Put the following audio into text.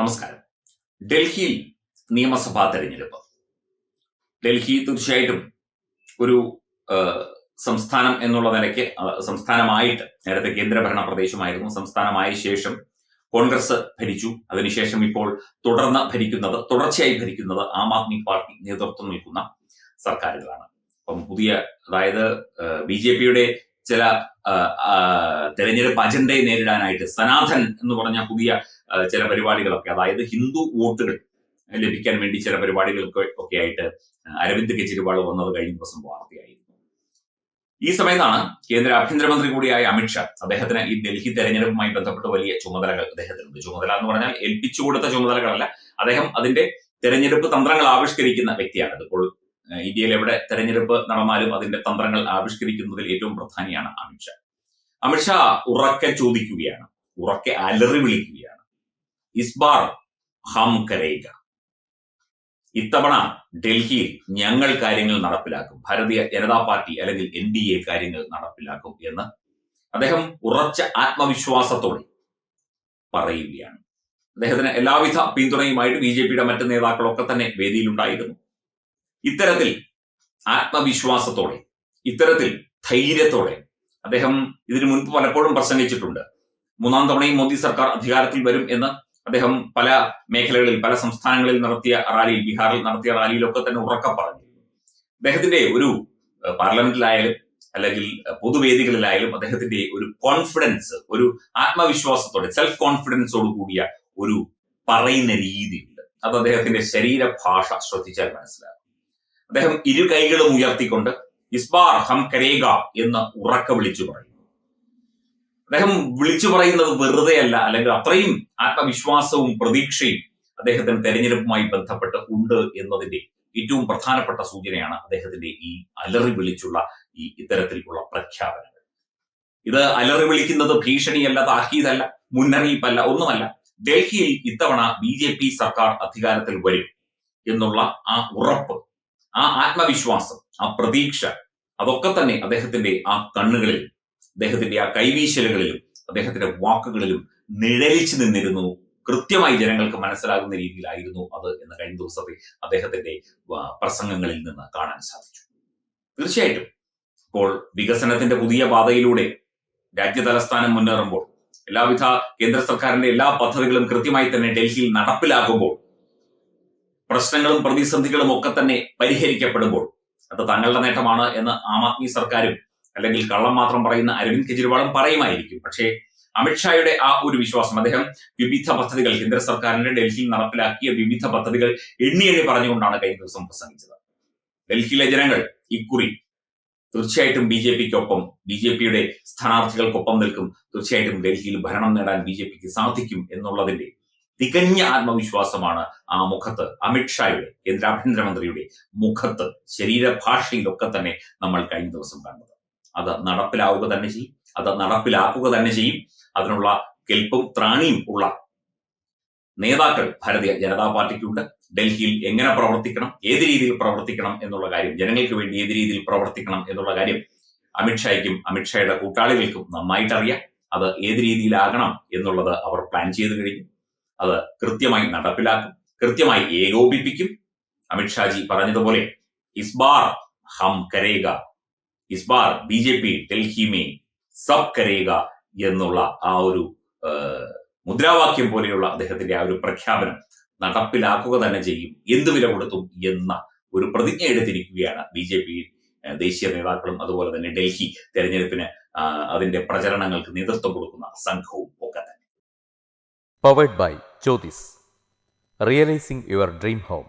നമസ്കാരം. ഡൽഹിയിൽ നിയമസഭാ തെരഞ്ഞെടുപ്പ്. ഡൽഹി തീർച്ചയായിട്ടും ഒരു സംസ്ഥാനം എന്നുള്ള നിലയ്ക്ക് സംസ്ഥാനമായിട്ട് നേരത്തെ കേന്ദ്രഭരണ പ്രദേശമായിരുന്നു. സംസ്ഥാനമായ ശേഷം കോൺഗ്രസ് ഭരിച്ചു. അതിനുശേഷം ഇപ്പോൾ തുടർന്ന് ഭരിക്കുന്നത് തുടർച്ചയായി ഭരിക്കുന്നത് ആം ആദ്മി പാർട്ടി നേതൃത്വം നിൽക്കുന്ന സർക്കാരുകളാണ്. അപ്പം പുതിയ അതായത് ബി ജെ പിയുടെ ചില തെരഞ്ഞെടുപ്പ് അജണ്ടയെ നേരിടാനായിട്ട് സനാതൻ എന്ന് പറഞ്ഞ പുതിയ ചില പരിപാടികളൊക്കെ അതായത് ഹിന്ദു വോട്ടുകൾ ലഭിക്കാൻ വേണ്ടി ചില പരിപാടികൾക്ക് ഒക്കെ ആയിട്ട് അരവിന്ദ് കെജ്രിവാൾ വന്നത് കഴിഞ്ഞ ദിവസം വാർത്തയായിരുന്നു. ഈ സമയത്താണ് കേന്ദ്ര ആഭ്യന്തരമന്ത്രി കൂടിയായ അമിത്ഷാ അദ്ദേഹത്തിന് ഈ ഡൽഹി തെരഞ്ഞെടുപ്പുമായി ബന്ധപ്പെട്ട് വലിയ ചുമതലകൾ അദ്ദേഹത്തിനുണ്ട്. ചുമതല എന്ന് പറഞ്ഞാൽ ഏൽപ്പിച്ചു കൊടുത്ത ചുമതലകളല്ല അദ്ദേഹം അതിന്റെ തെരഞ്ഞെടുപ്പ് തന്ത്രങ്ങൾ ആവിഷ്കരിക്കുന്ന വ്യക്തിയാണ്. ഇപ്പോൾ ഇന്ത്യയിൽ എവിടെ തെരഞ്ഞെടുപ്പ് നടന്നാലും അതിന്റെ തന്ത്രങ്ങൾ ആവിഷ്കരിക്കുന്നതിൽ ഏറ്റവും പ്രധാനിയാണ് അമിത്ഷാ അമിത്ഷാ ഉറക്കെ ചോദിക്കുകയാണ് ഉറക്കെ അലറി വിളിക്കുകയാണ്. ഇസ്ബാർ ഹം കരയുക. ഇത്തവണ ഡൽഹിയിൽ ഞങ്ങൾ കാര്യങ്ങൾ നടപ്പിലാക്കും. ഭാരതീയ ജനതാ പാർട്ടി അല്ലെങ്കിൽ എൻ ഡി എ കാര്യങ്ങൾ നടപ്പിലാക്കും എന്ന് അദ്ദേഹം ഉറച്ച ആത്മവിശ്വാസത്തോടെ പറയുകയാണ്. അദ്ദേഹത്തിന് എല്ലാവിധ പിന്തുണയുമായിട്ട് ബി ജെ പിയുടെ മറ്റ് നേതാക്കളൊക്കെ തന്നെ വേദിയിലുണ്ടായിരുന്നു. ഇത്തരത്തിൽ ആത്മവിശ്വാസത്തോടെ ഇത്തരത്തിൽ ധൈര്യത്തോടെ അദ്ദേഹം ഇതിനു മുൻപ് പലപ്പോഴും പ്രസംഗിച്ചിട്ടുണ്ട്. മൂന്നാം തവണയും മോദി സർക്കാർ അധികാരത്തിൽ വരും എന്ന് അദ്ദേഹം പല മേഖലകളിൽ പല സംസ്ഥാനങ്ങളിൽ നടത്തിയ റാലിയിൽ ബീഹാറിൽ നടത്തിയ റാലിയിലൊക്കെ തന്നെ ഉറക്ക പറഞ്ഞു അദ്ദേഹത്തിന്റെ ഒരു പാർലമെന്റിലായാലും അല്ലെങ്കിൽ പൊതുവേദികളിലായാലും അദ്ദേഹത്തിന്റെ ഒരു കോൺഫിഡൻസ് ഒരു ആത്മവിശ്വാസത്തോടെ സെൽഫ് കോൺഫിഡൻസോട് കൂടിയ ഒരു പറയുന്ന രീതിയുണ്ട്. അത് അദ്ദേഹത്തിന്റെ ശരീരഭാഷ ശ്രദ്ധിച്ചാൽ മനസ്സിലാകും. അദ്ദേഹം ഇരു കൈകളും ഉയർത്തിക്കൊണ്ട് ഇസ്ബാർ ഹം കരേഗ എന്ന് ഉറക്ക വിളിച്ചു പറയും. അദ്ദേഹം വിളിച്ചു പറയുന്നത് വെറുതെയല്ല. അല്ലെങ്കിൽ അത്രയും ആത്മവിശ്വാസവും പ്രതീക്ഷയും അദ്ദേഹത്തിന് തെരഞ്ഞെടുപ്പുമായി ബന്ധപ്പെട്ട് ഉണ്ട് എന്നതിന്റെ ഏറ്റവും പ്രധാനപ്പെട്ട സൂചനയാണ് അദ്ദേഹത്തിന്റെ ഈ അലറി വിളിച്ചുള്ള ഈ ഇത്തരത്തിലുള്ള പ്രഖ്യാപനങ്ങൾ. ഇത് അലറി വിളിക്കുന്നത് ഭീഷണിയല്ല താക്കീതല്ല മുന്നറിയിപ്പല്ല ഒന്നുമല്ല. ഡൽഹിയിൽ ഇത്തവണ ബി ജെ പി സർക്കാർ അധികാരത്തിൽ വരും എന്നുള്ള ആ ഉറപ്പ് ആ ആത്മവിശ്വാസം ആ പ്രതീക്ഷ അതൊക്കെ തന്നെ അദ്ദേഹത്തിന്റെ ആ കണ്ണുകളിൽ അദ്ദേഹത്തിന്റെ ആ കൈവീശലുകളിലും അദ്ദേഹത്തിന്റെ വാക്കുകളിലും നിഴലിച്ചു നിന്നിരുന്നു. കൃത്യമായി ജനങ്ങൾക്ക് മനസ്സിലാകുന്ന രീതിയിലായിരുന്നു അത് എന്ന് കഴിഞ്ഞ ദിവസത്തെ അദ്ദേഹത്തിന്റെ പ്രസംഗങ്ങളിൽ നിന്ന് കാണാൻ സാധിച്ചു. തീർച്ചയായിട്ടും ഇപ്പോൾ വികസനത്തിന്റെ പുതിയ പാതയിലൂടെ രാജ്യതലസ്ഥാനം മുന്നേറുമ്പോൾ എല്ലാവിധ കേന്ദ്ര സർക്കാരിന്റെ എല്ലാ പദ്ധതികളും കൃത്യമായി തന്നെ ഡൽഹിയിൽ നടപ്പിലാകുമ്പോൾ പ്രശ്നങ്ങളും പ്രതിസന്ധികളും ഒക്കെ തന്നെ പരിഹരിക്കപ്പെടുമ്പോൾ അത് തങ്ങളുടെ നേട്ടമാണ് എന്ന് ആം ആദ്മി സർക്കാരും അല്ലെങ്കിൽ കള്ളം മാത്രം പറയുന്ന അരവിന്ദ് കെജ്രിവാളും പറയുമായിരിക്കും. പക്ഷേ അമിത്ഷായുടെ ആ ഒരു വിശ്വാസം അദ്ദേഹം വിവിധ പദ്ധതികൾ കേന്ദ്ര സർക്കാരിന്റെ ഡൽഹിയിൽ നടപ്പിലാക്കിയ വിവിധ പദ്ധതികൾ എണ്ണി പറഞ്ഞുകൊണ്ടാണ് കഴിഞ്ഞ ദിവസം പ്രസംഗിച്ചത്. ഡൽഹിയിലെ ജനങ്ങൾ ഇക്കുറി തീർച്ചയായിട്ടും ബി ജെ പിക്കൊപ്പം ബി ജെ പിയുടെ സ്ഥാനാർത്ഥികൾക്കൊപ്പം നിൽക്കും. തീർച്ചയായിട്ടും ഡൽഹിയിൽ ഭരണം നേടാൻ ബി ജെ പിക്ക് സാധിക്കും എന്നുള്ളതിന്റെ തികഞ്ഞ ആത്മവിശ്വാസമാണ് ആ മുഖത്ത് അമിത്ഷായുടെ കേന്ദ്ര ആഭ്യന്തരമന്ത്രിയുടെ മുഖത്ത് ശരീരഭാഷയിലൊക്കെ തന്നെ നമ്മൾ കഴിഞ്ഞ ദിവസം കണ്ടത്. അത് നടപ്പിലാവുക തന്നെ ചെയ്യും. അത് നടപ്പിലാക്കുക തന്നെ ചെയ്യും. അതിനുള്ള കെൽപ്പും ത്രാണിയും ഉള്ള നേതാക്കൾ ഭാരതീയ ജനതാ പാർട്ടിക്കുണ്ട്. ഡൽഹിയിൽ എങ്ങനെ പ്രവർത്തിക്കണം ഏത് രീതിയിൽ പ്രവർത്തിക്കണം എന്നുള്ള കാര്യം ജനങ്ങൾക്ക് വേണ്ടി ഏത് രീതിയിൽ പ്രവർത്തിക്കണം എന്നുള്ള കാര്യം അമിത്ഷായ്ക്കും അമിത്ഷായുടെ കൂട്ടാളികൾക്കും നന്നായിട്ട് അറിയാം അത് ഏത് രീതിയിലാകണം എന്നുള്ളത് അവർ പ്ലാൻ ചെയ്ത് കഴിഞ്ഞു. അത് കൃത്യമായി നടപ്പിലാക്കും കൃത്യമായി ഏകോപിപ്പിക്കും. അമിത്ഷാജി പറഞ്ഞതുപോലെ ഇസ്ബാർ ഹം കരേഗ ഇസ്ബാർ ബി ജെ പി ഡൽഹി മേ സബ് കരേഗ എന്നുള്ള ആ ഒരു മുദ്രാവാക്യം പോലെയുള്ള അദ്ദേഹത്തിന്റെ ആ ഒരു പ്രഖ്യാപനം നടപ്പിലാക്കുക തന്നെ ചെയ്യും. എന്ത് വില കൊടുത്തും എന്ന ഒരു പ്രതിജ്ഞ എടുത്തിരിക്കുകയാണ് ബി ജെ പി ദേശീയ നേതാക്കളും അതുപോലെ തന്നെ ഡൽഹി തെരഞ്ഞെടുപ്പിന് അതിന്റെ പ്രചരണങ്ങൾക്ക് നേതൃത്വം കൊടുക്കുന്ന സംഘവും ഒക്കെ തന്നെ. Powered by Jyothis realising your dream home.